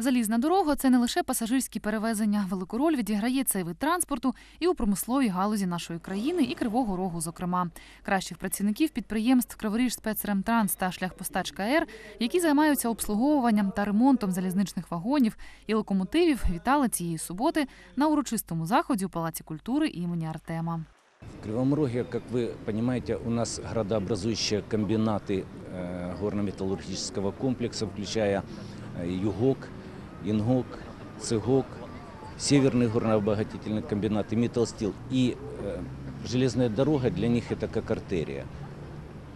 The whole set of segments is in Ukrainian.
Залізна дорога це не лише пасажирські перевезення. Велику роль відіграє цей вид транспорту і у промисловій галузі нашої країни, і Кривого Рогу, зокрема. Кращих працівників підприємств Криворіж спецремтранс та Шляхпостачка Р, які займаються обслуговуванням та ремонтом залізничних вагонів і локомотивів, вітали цієї суботи на урочистому заході у Палаці культури імені Артема. В Кривом Роге, как вы понимаете, у нас градообразующие комбинаты э, горно-металлургического комплекса, включая э, ЮГОК, Ингок, ЦИГОК, Северный горнообогатительный комбинат и Металлстил. И э, железная дорога для них это как артерия.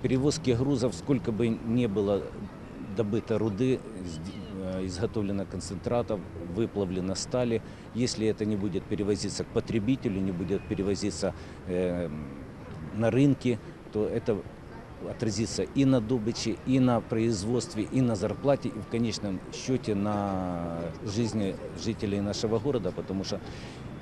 Перевозки грузов, сколько бы ни было добыто руды, э, изготовлено концентратов, выплавлено стали, если это не будет перевозиться к потребителю, не будет перевозиться э, на рынке, то это отразится и на добыче, и на производстве, и на зарплате, и в конечном счете на жизни жителей нашего города, потому что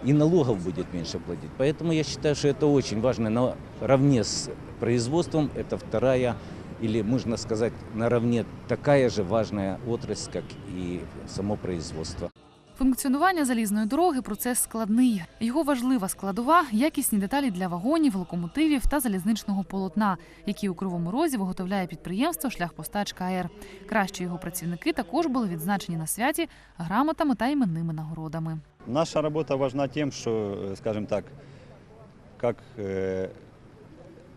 и налогов будет меньше платить. Поэтому я считаю, что это очень важно. Наравне с производством это вторая, или можно сказать, наравне такая же важная отрасль, как и само производство. Функціонування залізної дороги процес складний. Його важлива складова якісні деталі для вагонів, локомотивів та залізничного полотна, які у кривому розі виготовляє підприємство Шляхпостачка АЕР. Кращі його працівники також були відзначені на святі грамотами та іменними нагородами. Наша работа важна тем, что, э, скажем так, как э,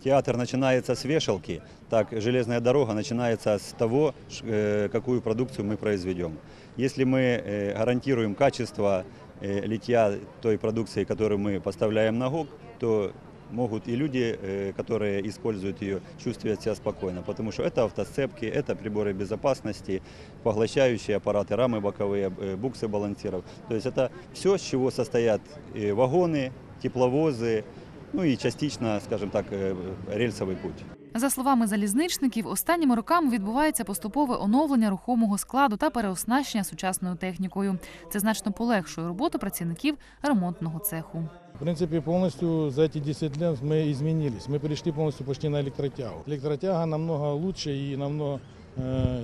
театр начинается с вешалки, так железная дорога начинается с того, э, какую продукцию мы произведем. Если мы э, гарантируем качество э, литья той продукции, которую мы поставляем на ГОК, то могут и люди, которые используют ее, чувствовать себя спокойно, потому что это автосцепки, это приборы безопасности, поглощающие аппараты, рамы боковые, буксы балансиров. То есть это все, с чего состоят вагоны, тепловозы, ну и частично, скажем так, э, рельсовый путь. За словами залізничників, останніми роками відбувається поступове оновлення рухомого складу та переоснащення сучасною технікою. Це значно полегшує роботу працівників ремонтного цеху. В принципе, полностью за эти 10 лет мы изменились. Мы перешли полностью почти на электротягу. Электротяга намного лучше и намного э,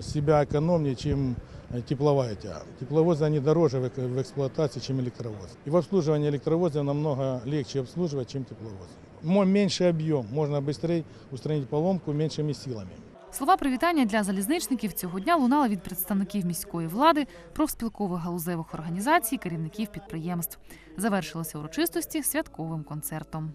себя экономнее, чем э, тепловая тяга. Тепловозы, они дороже в, эк- в эксплуатации, чем электровозы. И в обслуживании электровоза намного легче обслуживать, чем тепловозы. Мо- Меньший объем, можно быстрее устранить поломку меньшими силами. Слова привітання для залізничників цього дня лунали від представників міської влади, профспілкових галузевих організацій, керівників підприємств. Завершилися урочистості святковим концертом.